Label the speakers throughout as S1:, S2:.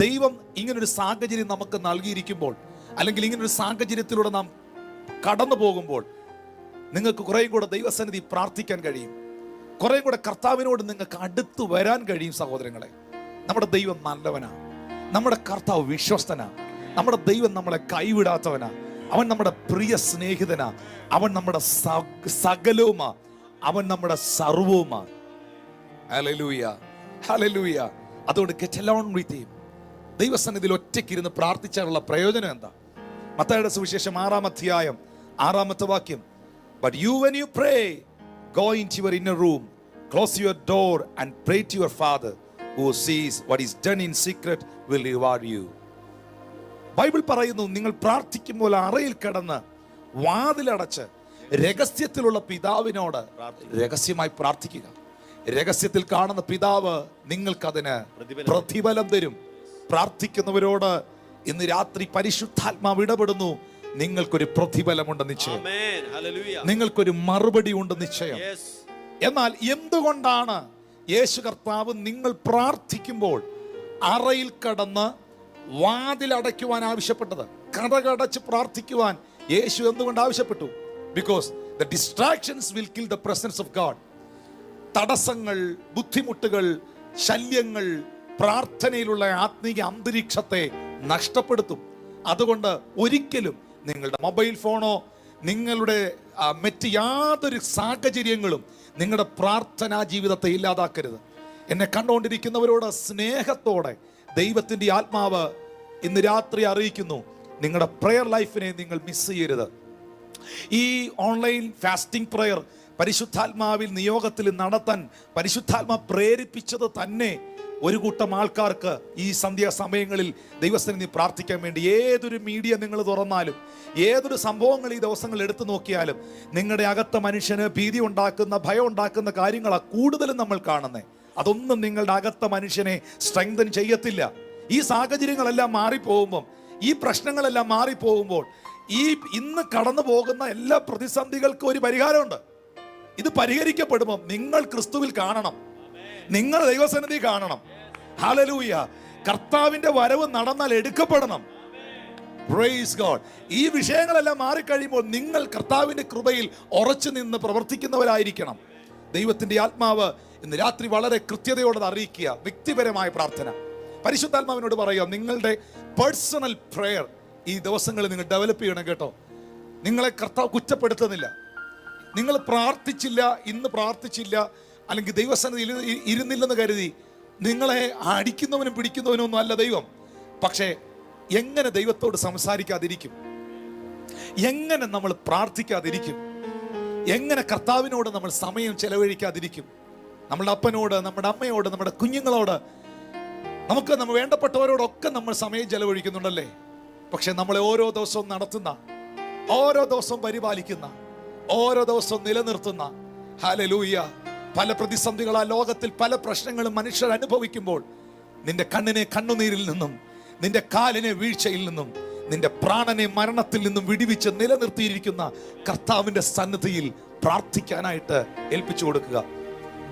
S1: ദൈവം ഇങ്ങനൊരു സാഹചര്യം നമുക്ക് നൽകിയിരിക്കുമ്പോൾ അല്ലെങ്കിൽ ഇങ്ങനൊരു സാഹചര്യത്തിലൂടെ നാം കടന്നു പോകുമ്പോൾ നിങ്ങൾക്ക് കുറേ കൂടെ ദൈവസന്നിധി പ്രാർത്ഥിക്കാൻ കഴിയും. കുറേ കൂടെ കർത്താവിനോട് നിങ്ങൾക്ക് അടുത്ത് വരാൻ കഴിയും സഹോദരങ്ങളെ. നമ്മുടെ ദൈവം നല്ലവനാണ് നമ്മുടെ കർത്താവ് വിശ്വസ്തനാണ് നമ്മുടെ ദൈവം നമ്മളെ കൈവിടാത്തവനാണ് അവൻ നമ്മുടെ പ്രിയ സ്നേഹിതനാ. അവൻ നമ്മുടെ സകലവുമാ. അവൻ നമ്മുടെ സർവവുമാ. ഹലലൂയ ഹലലൂയ അതുകൊണ്ട് ഗെറ്റ് അലോൺ വിത്ത് ഹിം ദൈവസന്നിധിയിൽ ഒറ്റയ്ക്കിരുന്ന് പ്രാർത്ഥിച്ചാനുള്ള പ്രയോജനം എന്താ? മത്തയുടെ സുവിശേഷം ആറാം അധ്യായം ആറാമത്തെ വാക്യം. But you when you pray go in your inner room close your door and pray to your father who sees what is done in secret will reward you Bible പറയുന്നു നിങ്ങൾ പ്രാർത്ഥിക്കുമ്പോൾ അറയിൽ കിടന്ന് വാതിലടച്ച് രഹസ്യത്തിലുള്ള പിതാവിനോട് രഹസ്യമായി പ്രാർത്ഥിക്കുക. രഹസ്യത്തിൽ കാണുന്ന പിതാവ് നിങ്ങൾക്കതിന് പ്രതിഫലം തരും. പ്രാർത്ഥിക്കുന്നവരോട് ഇന്ന് രാത്രി പരിശുദ്ധാത്മാവ് ഇടപെടുന്നു. നിങ്ങൾക്കൊരു പ്രതിഫലമുണ്ട് നിശ്ചയം. നിങ്ങൾക്കൊരു മറുപടി ഉണ്ട് നിശ്ചയം. എന്നാൽ എന്തുകൊണ്ടാണ് യേശു കർത്താവ് നിങ്ങൾ പ്രാർത്ഥിക്കുമ്പോൾ അറയിൽ കടന്ന് വാതിൽ വാതിലടയ്ക്കുവാൻ ആവശ്യപ്പെട്ടത്? കടകടച്ച് പ്രാർത്ഥിക്കുവാൻ യേശു എന്തുകൊണ്ട് ആവശ്യപ്പെട്ടു? Because the distractions will kill the presence of God തടസ്സങ്ങൾ ബുദ്ധിമുട്ടുകൾ ശല്യങ്ങൾ പ്രാർത്ഥനയിലുള്ള ആത്മീയ അന്തരീക്ഷത്തെ നഷ്ടപ്പെടുത്തും. അതുകൊണ്ട് ഒരിക്കലും നിങ്ങളുടെ മൊബൈൽ ഫോണോ നിങ്ങളുടെ മറ്റ് യാതൊരു സാഹചര്യങ്ങളും നിങ്ങളുടെ പ്രാർത്ഥനാ ജീവിതത്തെ ഇല്ലാതാക്കരുത്. എന്നെ കണ്ടുകൊണ്ടിരിക്കുന്നവരോട് സ്നേഹത്തോടെ ദൈവത്തിന്റെ ആത്മാവ് ഇന്ന് രാത്രി അറിയിക്കുന്നു. നിങ്ങളുടെ പ്രെയർ ലൈഫിനെ നിങ്ങൾ മിസ് ചെയ്യരുത്. ഈ ഓൺലൈൻ ഫാസ്റ്റിംഗ് പ്രെയർ പരിശുദ്ധാത്മാവിൽ നിയോഗത്തിൽ നടത്താൻ പരിശുദ്ധാത്മ പ്രേരിപ്പിച്ചത് തന്നെ ഒരു കൂട്ടം ആൾക്കാർക്ക് ഈ സന്ധ്യാസമയങ്ങളിൽ ദൈവസ്ഥനിധി പ്രാർത്ഥിക്കാൻ വേണ്ടി ഏതൊരു മീഡിയ നിങ്ങൾ തുറന്നാലും ഏതൊരു സംഭവങ്ങൾ ഈ ദിവസങ്ങൾ എടുത്തു നോക്കിയാലും നിങ്ങളുടെ അകത്ത മനുഷ്യന് ഭീതി ഉണ്ടാക്കുന്ന ഭയം ഉണ്ടാക്കുന്ന കാര്യങ്ങളാണ് കൂടുതലും നമ്മൾ കാണുന്നത് അതൊന്നും നിങ്ങളുടെ അകത്ത മനുഷ്യനെ സ്ട്രെങ്തൻ ചെയ്യത്തില്ല. ഈ സാഹചര്യങ്ങളെല്ലാം മാറിപ്പോകുമ്പം ഈ പ്രശ്നങ്ങളെല്ലാം മാറിപ്പോകുമ്പോൾ ഈ ഇന്ന് കടന്നു പോകുന്ന എല്ലാ പ്രതിസന്ധികൾക്കും ഒരു പരിഹാരമുണ്ട്. ഇത് പരിഹരിക്കപ്പെടുമ്പോൾ നിങ്ങൾ ക്രിസ്തുവിൽ കാണണം. നിങ്ങൾ ദൈവസന്നിധി കാണണം. ഹലലൂയ കർത്താവിന്റെ വരവ് നടന്നാൽ എടുക്കപ്പെടണം. ഗോഡ് ഈ വിഷയങ്ങളെല്ലാം മാറിക്കഴിയുമ്പോൾ നിങ്ങൾ കർത്താവിന്റെ കൃപയിൽ ഉറച്ചു നിന്ന് പ്രവർത്തിക്കുന്നവരായിരിക്കണം. ദൈവത്തിന്റെ ആത്മാവ് ഇന്ന് രാത്രി വളരെ കൃത്യതയോടെ അറിയിക്കുക. വ്യക്തിപരമായ പ്രാർത്ഥന. പരിശുദ്ധാത്മാവിനോട് പറയുക നിങ്ങളുടെ പേഴ്സണൽ പ്രെയർ ഈ ദിവസങ്ങളിൽ നിങ്ങൾ ഡെവലപ്പ് ചെയ്യണം കേട്ടോ. നിങ്ങളെ കർത്താവ് കുറ്റപ്പെടുത്തുന്നില്ല. നിങ്ങൾ പ്രാർത്ഥിച്ചില്ല ഇന്ന് പ്രാർത്ഥിച്ചില്ല അല്ലെങ്കിൽ ദൈവസന്നിധി ഇരു- ഇരുന്നില്ലെന്ന് കരുതി നിങ്ങളെ അടിക്കുന്നവനും പിടിക്കുന്നവനും ഒന്നും അല്ല ദൈവം. പക്ഷേ എങ്ങനെ ദൈവത്തോട് സംസാരിക്കാതിരിക്കും? എങ്ങനെ നമ്മൾ പ്രാർത്ഥിക്കാതിരിക്കും? എങ്ങനെ കർത്താവിനോട് നമ്മൾ സമയം ചെലവഴിക്കാതിരിക്കും? നമ്മുടെ അപ്പനോട് നമ്മുടെ അമ്മയോട് നമ്മുടെ കുഞ്ഞുങ്ങളോട് നമുക്ക് നമ്മൾ വേണ്ടപ്പെട്ടവരോടൊക്കെ നമ്മൾ സമയം ചെലവഴിക്കുന്നുണ്ടല്ലേ? പക്ഷെ നമ്മളെ ഓരോ ദിവസവും നടത്തുന്ന ഓരോ ദിവസവും പരിപാലിക്കുന്ന ഓരോ ദിവസവും നിലനിർത്തുന്ന ഹാലലൂയ പല പ്രതിസന്ധികളാ ലോകത്തിൽ പല പ്രശ്നങ്ങളും മനുഷ്യർ അനുഭവിക്കുമ്പോൾ നിന്റെ കണ്ണിനെ കണ്ണുനീരിൽ നിന്നും നിന്റെ കാലിനെ വീഴ്ചയിൽ നിന്നും നിന്റെ പ്രാണനെ മരണത്തിൽ നിന്നും വിടിവിച്ച് നിലനിർത്തിയിരിക്കുന്ന കർത്താവിന്റെ സന്നിധിയിൽ പ്രാർത്ഥിക്കാനായിട്ട് ഏൽപ്പിച്ചു കൊടുക്കുക.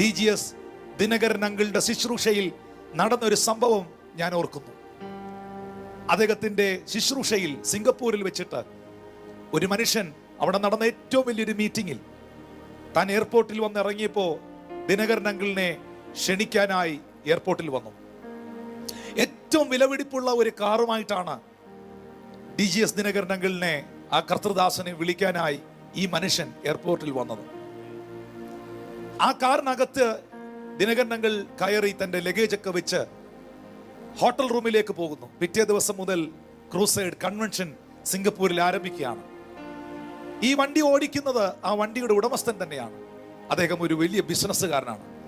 S1: ഡി ജി എസ് ദിനകരൻ അങ്കിളുടെ ശുശ്രൂഷയിൽ നടന്നൊരു സംഭവം ഞാൻ ഓർക്കുന്നു. അദ്ദേഹത്തിന്റെ ശുശ്രൂഷയിൽ സിംഗപ്പൂരിൽ വെച്ചിട്ട് ഒരു മനുഷ്യൻ അവിടെ നടന്ന ഏറ്റവും വലിയൊരു മീറ്റിങ്ങിൽ. താൻ എയർപോർട്ടിൽ വന്ന് ഇറങ്ങിയപ്പോൾ ദിനകരൻ അങ്കിളിനെ ക്ഷണിക്കാനായി എയർപോർട്ടിൽ വന്നു. ഏറ്റവും വിലപിടിപ്പുള്ള ഒരു കാറുമായിട്ടാണ് ഡി ജി എസ് ദിനകരൻ അങ്കിളിനെ ആ കർത്തൃദാസനെ വിളിക്കാനായി ഈ മനുഷ്യൻ എയർപോർട്ടിൽ വന്നത്. ആ കാറിനകത്ത് ദിനകരൻ അങ്കിൾ കയറി തന്റെ ലഗേജ് ഒക്കെ വെച്ച് ഹോട്ടൽ റൂമിലേക്ക് പോകുന്നു. പിറ്റേ ദിവസം മുതൽ ക്രൂസൈഡ് കൺവെൻഷൻ സിംഗപ്പൂരിൽ ആരംഭിക്കുകയാണ്. ഈ വണ്ടി ഓടിക്കുന്നത് ആ വണ്ടിയുടെ ഉടമസ്ഥൻ തന്നെയാണ്. അദ്ദേഹം ഒരു വലിയ ബിസിനസ്സുകാരനാണ്.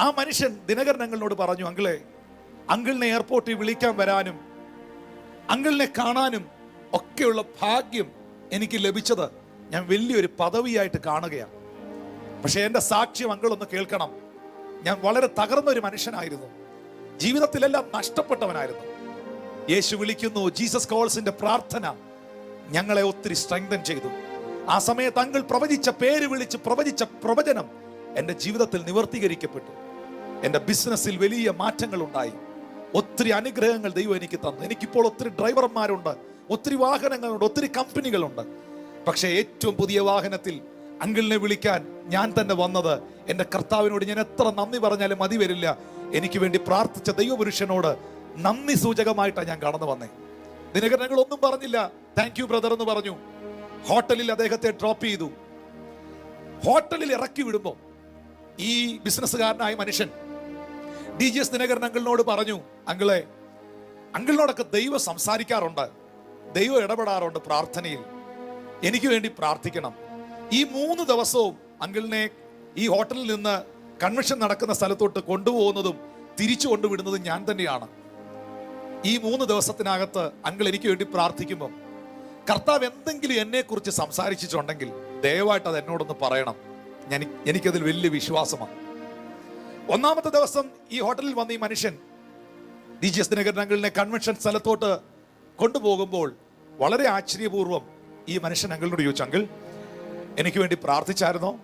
S1: ആ മനുഷ്യൻ ദിനകരൻ അങ്കിളിനോട് പറഞ്ഞു അങ്കിളെ അങ്കിളിനെ എയർപോർട്ടിൽ വിളിക്കാൻ വരാനും അങ്കിളിനെ കാണാനും ഒക്കെയുള്ള ഭാഗ്യം എനിക്ക് ലഭിച്ചത് ഞാൻ വലിയൊരു പദവിയായിട്ട് കാണുകയാണ്. പക്ഷേ എന്റെ സാക്ഷ്യം അങ്കിൾ ഒന്ന് കേൾക്കണം. ഞാൻ വളരെ തകർന്ന ഒരു മനുഷ്യനായിരുന്നു. ജീവിതത്തിലെല്ലാം നഷ്ടപ്പെട്ടവനായിരുന്നു. യേശു വിളിക്കുന്നു ജീസസ് കോൾസിന്റെ പ്രാർത്ഥന ഞങ്ങളെ ഒത്തിരി സ്ട്രെങ്തൻ ചെയ്തു. ആ സമയത്ത് അങ്കിൾ പ്രവചിച്ച പേര് വിളിച്ച് പ്രവചിച്ച പ്രവചനം എന്റെ ജീവിതത്തിൽ നിവർത്തീകരിക്കപ്പെട്ടു. എന്റെ ബിസിനസ്സിൽ വലിയ മാറ്റങ്ങൾ ഉണ്ടായി ഒത്തിരി അനുഗ്രഹങ്ങൾ ദൈവം എനിക്ക് തന്നു. എനിക്കിപ്പോൾ ഒത്തിരി ഡ്രൈവർമാരുണ്ട് ഒത്തിരി വാഹനങ്ങളുണ്ട് ഒത്തിരി കമ്പനികളുണ്ട്. പക്ഷേ ഏറ്റവും പുതിയ വാഹനത്തിൽ അങ്കിളിനെ വിളിക്കാൻ ഞാൻ തന്നെ വന്നത് എന്റെ കർത്താവിനോട് ഞാൻ എത്ര നന്ദി പറഞ്ഞാലും മതി വരില്ല. എനിക്ക് വേണ്ടി പ്രാർത്ഥിച്ച ദൈവപുരുഷനോട് നന്ദി സൂചകമായിട്ടാണ് ഞാൻ കടന്നു വന്നേ. ദിനകരനങ്ങൾ ഒന്നും പറഞ്ഞില്ല. താങ്ക് യു ബ്രദർ എന്ന് പറഞ്ഞു. ഹോട്ടലിൽ അദ്ദേഹത്തെ ഡ്രോപ്പ് ചെയ്തു. ഹോട്ടലിൽ ഇറക്കി വിടുമ്പോൾ ഈ ബിസിനസ്സുകാരനായ മനുഷ്യൻ ഡി ജി എസ് ദിനകരൻ അങ്കിളിനോട് പറഞ്ഞു അങ്കിളെ അങ്കിളിനോടൊക്കെ ദൈവം സംസാരിക്കാറുണ്ട് ദൈവം ഇടപെടാറുണ്ട് പ്രാർത്ഥനയിൽ. എനിക്ക് വേണ്ടി പ്രാർത്ഥിക്കണം. ഈ മൂന്ന് ദിവസവും അങ്കിളിനെ ഈ ഹോട്ടലിൽ നിന്ന് കൺവെൻഷൻ നടക്കുന്ന സ്ഥലത്തോട്ട് കൊണ്ടുപോകുന്നതും തിരിച്ചു കൊണ്ടുവിടുന്നതും ഞാൻ തന്നെയാണ്. ഈ മൂന്ന് ദിവസത്തിനകത്ത് അങ്കിൾ എനിക്ക് വേണ്ടി പ്രാർത്ഥിക്കുമ്പം കർത്താവ് എന്തെങ്കിലും എന്നെ കുറിച്ച് സംസാരിച്ചിട്ടുണ്ടെങ്കിൽ ദയവായിട്ട് അത് എന്നോടൊന്ന് പറയണം. ഞാൻ എനിക്കതിൽ വലിയ വിശ്വാസമാണ്. ഒന്നാമത്തെ ദിവസം ഈ ഹോട്ടലിൽ വന്ന ഈ മനുഷ്യൻ D G S Dinakaran convention സ്ഥലത്തോട്ട് കൊണ്ടുപോകുമ്പോൾ വളരെ ആശ്ചര്യപൂർവം ഈ മനുഷ്യൻ അങ്കിളിനോട് ചോദിച്ചു അങ്കിൾ എനിക്ക് വേണ്ടി പ്രാർത്ഥിച്ചായിരുന്നോ?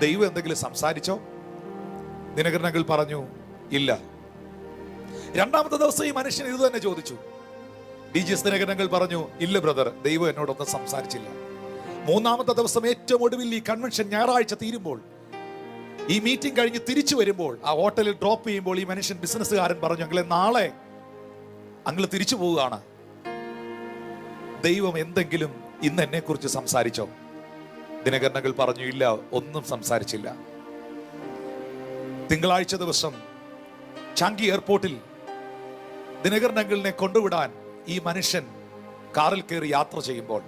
S1: ദൈവം എന്തെങ്കിലും സംസാരിച്ചോ? ദിനകരൻ അങ്കിൾ പറഞ്ഞു ഇല്ല. രണ്ടാമത്തെ ദിവസം ഈ മനുഷ്യൻ ഇത് തന്നെ ചോദിച്ചു ഡി ജി ദിനകരൻ പറഞ്ഞു ഇല്ല ബ്രദർ ദൈവം എന്നോടൊന്നും സംസാരിച്ചില്ല. മൂന്നാമത്തെ ദിവസം ഏറ്റവും ഒടുവിൽ ഈ കൺവെൻഷൻ ഞായറാഴ്ച തീരുമ്പോൾ ഈ മീറ്റിംഗ് കഴിഞ്ഞ് തിരിച്ചു വരുമ്പോൾ ആ ഹോട്ടലിൽ ഡ്രോപ്പ് ചെയ്യുമ്പോൾ ഈ മനുഷ്യൻ ബിസിനസ്സുകാരൻ പറഞ്ഞു അങ്ങളെ നാളെ അങ്ങൾ തിരിച്ചു പോവുകയാണ്. ദൈവം എന്തെങ്കിലും ഇന്ന് എന്നെ കുറിച്ച് സംസാരിച്ചോ? ദിനകരണകൾ പറഞ്ഞു ഇല്ല ഒന്നും സംസാരിച്ചില്ല. തിങ്കളാഴ്ച ദിവസം ചാങ്കി എയർപോർട്ടിൽ ദിനകരണങ്ങളിനെ കൊണ്ടുവിടാൻ ഈ മനുഷ്യൻ കാറിൽ കയറി യാത്ര ചെയ്യുമ്പോൾ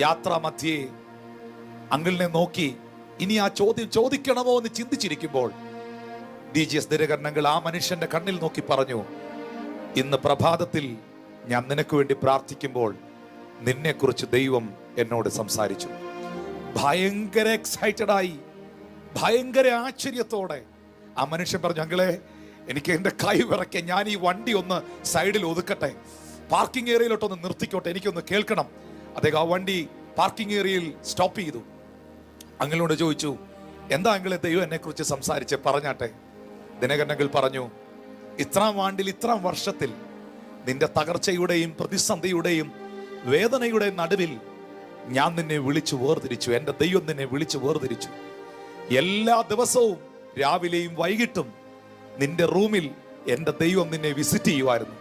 S1: യാത്രാ മധ്യേ അങ്കിളിനെ നോക്കി ഇനി ആ ചോദ്യം ചോദിക്കണമോ എന്ന് ചിന്തിച്ചിരിക്കുമ്പോൾ ഡി ജി എസ് ദിനകരണങ്ങൾ ആ മനുഷ്യന്റെ കണ്ണിൽ നോക്കി പറഞ്ഞു ഇന്ന് പ്രഭാതത്തിൽ ഞാൻ നിനക്ക് വേണ്ടി പ്രാർത്ഥിക്കുമ്പോൾ നിന്നെക്കുറിച്ച് ദൈവം എന്നോട് സംസാരിച്ചു. ഭയങ്കര എക്സൈറ്റഡായി ഭയങ്കര ആശ്ചര്യത്തോടെ ആ മനുഷ്യൻ പറഞ്ഞു അങ്ങളെ എനിക്ക് എന്റെ കൈ വിറയ്ക്കാൻ ഞാൻ ഈ വണ്ടി ഒന്ന് സൈഡിൽ ഒതുക്കട്ടെ. പാർക്കിംഗ് ഏരിയയിലോട്ടൊന്ന് നിർത്തിക്കോട്ടെ എനിക്കൊന്ന് കേൾക്കണം. അദ്ദേഹം ആ വണ്ടി പാർക്കിംഗ് ഏരിയയിൽ സ്റ്റോപ്പ് ചെയ്തു. അങ്ങനോട് ചോദിച്ചു എന്താ അങ്ങളെ ദൈവം എന്നെക്കുറിച്ച് സംസാരിച്ച്? പറഞ്ഞാട്ടെ. ദിനകരനകൾ പറഞ്ഞു ഇത്രാം ആണ്ടിൽ ഇത്രാം വർഷത്തിൽ നിന്റെ തകർച്ചയുടെയും പ്രതിസന്ധിയുടെയും വേദനയുടെയും നടുവിൽ ഞാൻ നിന്നെ വിളിച്ചു വേർതിരിച്ചു. എന്റെ ദൈവം നിന്നെ വിളിച്ചു വേർതിരിച്ചു. എല്ലാ ദിവസവും രാവിലെയും വൈകിട്ടും നിന്റെ റൂമിൽ എന്റെ ദൈവം നിന്നെ വിസിറ്റ് ചെയ്യുമായിരുന്നു.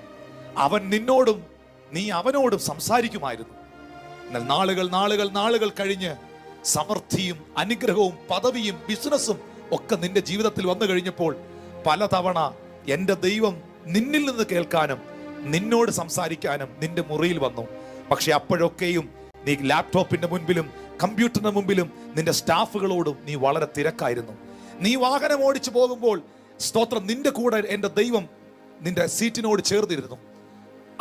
S1: അവൻ നിന്നോടും നീ അവനോടും സംസാരിക്കുമായിരുന്നു. എന്നാൽ നാളുകൾ നാളുകൾ നാളുകൾ കഴിഞ്ഞ് സമൃദ്ധിയും അനുഗ്രഹവും പദവിയും ബിസിനസ്സും ഒക്കെ നിന്റെ ജീവിതത്തിൽ വന്നു കഴിഞ്ഞപ്പോൾ പലതവണ എന്റെ ദൈവം നിന്നിൽ നിന്ന് കേൾക്കാനും നിന്നോട് സംസാരിക്കാനും നിന്റെ മുറിയിൽ വന്നു. പക്ഷെ അപ്പോഴൊക്കെയും നീ ലാപ്ടോപ്പിന്റെ മുൻപിലും കമ്പ്യൂട്ടറിന്റെ മുമ്പിലും നിന്റെ സ്റ്റാഫുകളോടും നീ വളരെ തിരക്കായിരുന്നു. നീ വാഹനം ഓടിച്ചു പോകുമ്പോൾ സ്തോത്രം നിന്റെ കൂടെ എന്റെ ദൈവം നിന്റെ സീറ്റിനോട് ചേർന്നിരുന്നു.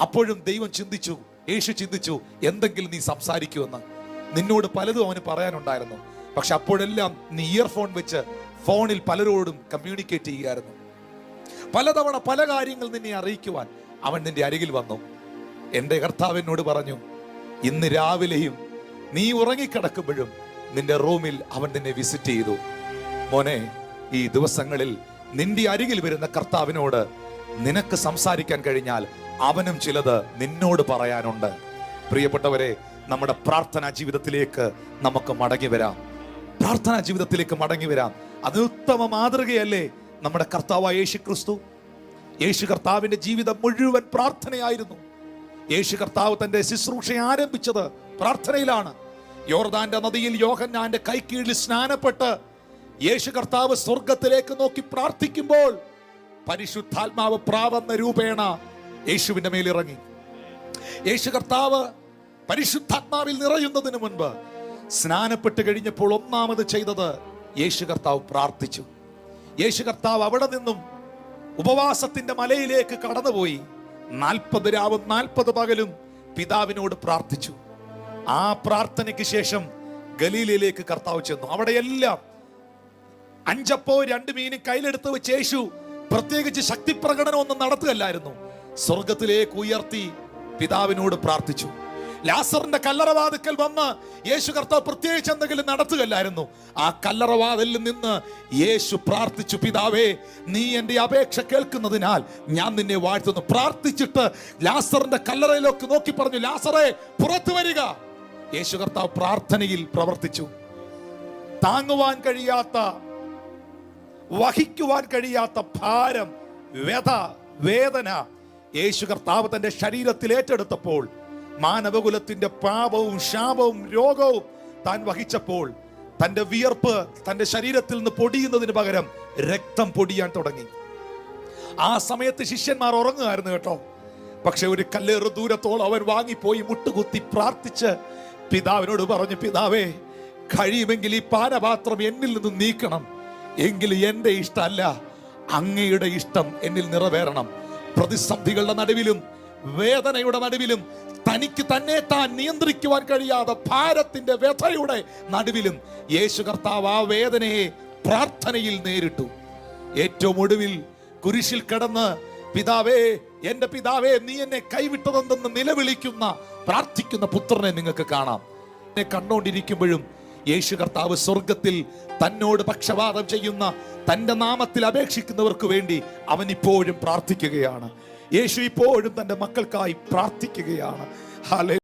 S1: അപ്പോഴും ദൈവം ചിന്തിച്ചു യേശു ചിന്തിച്ചു എന്തെങ്കിലും നീ സംസാരിക്കുമെന്ന്. നിന്നോട് പലതും അവന് പറയാനുണ്ടായിരുന്നു. പക്ഷെ അപ്പോഴെല്ലാം നീ ഇയർഫോൺ വെച്ച് ഫോണിൽ പലരോടും കമ്മ്യൂണിക്കേറ്റ് ചെയ്യുകയായിരുന്നു. പലതവണ പല കാര്യങ്ങൾ നിന്നെ അറിയിക്കുവാൻ അവൻ നിന്റെ അരികിൽ വന്നു. എന്റെ കർത്താവ് എന്നോട് പറഞ്ഞു ഇന്ന് രാവിലെയും നീ ഉറങ്ങിക്കിടക്കുമ്പോഴും നിന്റെ റൂമിൽ അവൻ നിന്നെ വിസിറ്റ് ചെയ്തു. മോനെ ഈ ദിവസങ്ങളിൽ നിന്റെ അരികിൽ വരുന്ന കർത്താവിനോട് നിനക്ക് സംസാരിക്കാൻ കഴിഞ്ഞാൽ അവനും ചിലത് നിന്നോട് പറയാനുണ്ട്. പ്രിയപ്പെട്ടവരെ നമ്മുടെ പ്രാർത്ഥനാ ജീവിതത്തിലേക്ക് നമുക്ക് മടങ്ങി വരാം. പ്രാർത്ഥനാ ജീവിതത്തിലേക്ക് മടങ്ങി വരാം. അത് ഉത്തമ മാതൃകയല്ലേ നമ്മുടെ കർത്താവായ യേശു ക്രിസ്തു യേശു കർത്താവിന്റെ ജീവിതം മുഴുവൻ പ്രാർത്ഥനയായിരുന്നു. യേശു കർത്താവ് തന്റെ ശുശ്രൂഷ ആരംഭിച്ചത് പ്രാർത്ഥനയിലാണ്. യോർദാന്റെ നദിയിൽ യോഹന്നാന്റെ കൈക്കീഴിൽ സ്നാനപ്പെട്ട് യേശു കർത്താവ് സ്വർഗത്തിലേക്ക് നോക്കി പ്രാർത്ഥിക്കുമ്പോൾ പരിശുദ്ധാത്മാവ് പ്രാവെന്ന രൂപേണ യേശുവിന്റെ മേലിറങ്ങി. യേശു കർത്താവ് പരിശുദ്ധാത്മാവിൽ നിറയുന്നതിന് മുൻപ് സ്നാനപ്പെട്ട് കഴിഞ്ഞപ്പോൾ ഒന്നാമത് ചെയ്തത് യേശു കർത്താവ് പ്രാർത്ഥിച്ചു. യേശു കർത്താവ് അവിടെ നിന്നും ഉപവാസത്തിന്റെ മലയിലേക്ക് കടന്നുപോയി. നാൽപ്പത് രാവും നാൽപ്പത് പകലും പിതാവിനോട് പ്രാർത്ഥിച്ചു. ആ പ്രാർത്ഥനയ്ക്ക് ശേഷം ഗലീലയിലേക്ക് കർത്താവ് ചെന്നു. അവിടെയെല്ലാം അഞ്ചപ്പോ രണ്ട് മീനും കയ്യിലെടുത്ത് വെച്ച് യേശു പ്രത്യേകിച്ച് ശക്തി പ്രകടനം ഒന്നും നടത്തുകയല്ലായിരുന്നു. സ്വർഗത്തിലേക്ക് ഉയർത്തി പിതാവിനോട് പ്രാർത്ഥിച്ചു. ലാസറിന്റെ കല്ലറവാതിക്കൽ വന്ന് യേശു കർത്താവ് പ്രത്യേകിച്ച് എന്തെങ്കിലും നടത്തുകയല്ലായിരുന്നു. ആ കല്ലറവാതിലിൽ നിന്ന് യേശു പ്രാർത്ഥിച്ചു പിതാവേ നീ എന്റെ അപേക്ഷ കേൾക്കുന്നതിനാൽ ഞാൻ നിന്നെ വാഴ്ത്തുന്നു. പ്രാർത്ഥിച്ചിട്ട് ലാസറിന്റെ കല്ലറയിലേക്ക് നോക്കി പറഞ്ഞു ലാസറേ പുറത്തു വരിക. യേശു കർത്താവ് പ്രാർത്ഥനയിൽ പ്രവർത്തിച്ചു. താങ്ങുവാൻ കഴിയാത്ത വഹിക്കുവാൻ കഴിയാത്ത ഭാരം വ്യഥ വേദന യേശു കർത്താവ് തന്റെ ശരീരത്തിൽ ഏറ്റെടുത്തപ്പോൾ മാനവകുലത്തിന്റെ പാപവും ശാപവും രോഗവും താൻ വഹിച്ചപ്പോൾ തന്റെ വിയർപ്പ് തന്റെ ശരീരത്തിൽ നിന്ന് പൊടിയുന്നതിന് പകരം രക്തം പൊടിയാൻ തുടങ്ങി. ആ സമയത്ത് ശിഷ്യന്മാർ ഉറങ്ങുമായിരുന്നു കേട്ടോ. പക്ഷെ ഒരു കല്ലേറ് ദൂരത്തോളം അവൻ വാങ്ങിപ്പോയി മുട്ടുകുത്തി പ്രാർത്ഥിച്ച് പിതാവിനോട് പറഞ്ഞു പിതാവേ കഴിയുമെങ്കിൽ ഈ പാനപാത്രം എന്നിൽ നിന്ന് നീക്കണം. എങ്കിൽ എന്റെ ഇഷ്ടമല്ല അങ്ങയുടെ ഇഷ്ടം എന്നിൽ നിറവേറണം. പ്രതിസന്ധികളുടെ നടുവിലും വേദനയുടെ നടുവിലും തനിക്ക് തന്നെ താൻ നിയന്ത്രിക്കുവാൻ കഴിയാതെ ഭാരത്തിന്റെ വ്യഥയുടെ നടുവിലും യേശു കർത്താവ് ആ വേദനയെ പ്രാർത്ഥനയിൽ നേരിട്ടു. ഏറ്റവും ഒടുവിൽ കുരിശിൽ കിടന്ന് പിതാവേ എന്റെ പിതാവേ നീ എന്നെ കൈവിട്ടതെന്തെന്ന് നിലവിളിക്കുന്ന പ്രാർത്ഥിക്കുന്ന പുത്രനെ നിങ്ങൾക്ക് കാണാം. എന്നെ കണ്ടോണ്ടിരിക്കുമ്പോഴും യേശു കർത്താവ് സ്വർഗത്തിൽ തന്നോട് പക്ഷപാതം ചെയ്യുന്ന തന്റെ നാമത്തിൽ അപേക്ഷിക്കുന്നവർക്ക് വേണ്ടി അവൻ ഇപ്പോഴും പ്രാർത്ഥിക്കുകയാണ്. യേശു ഇപ്പോഴും തന്റെ മക്കൾക്കായി പ്രാർത്ഥിക്കുകയാണ്. ഹാലേ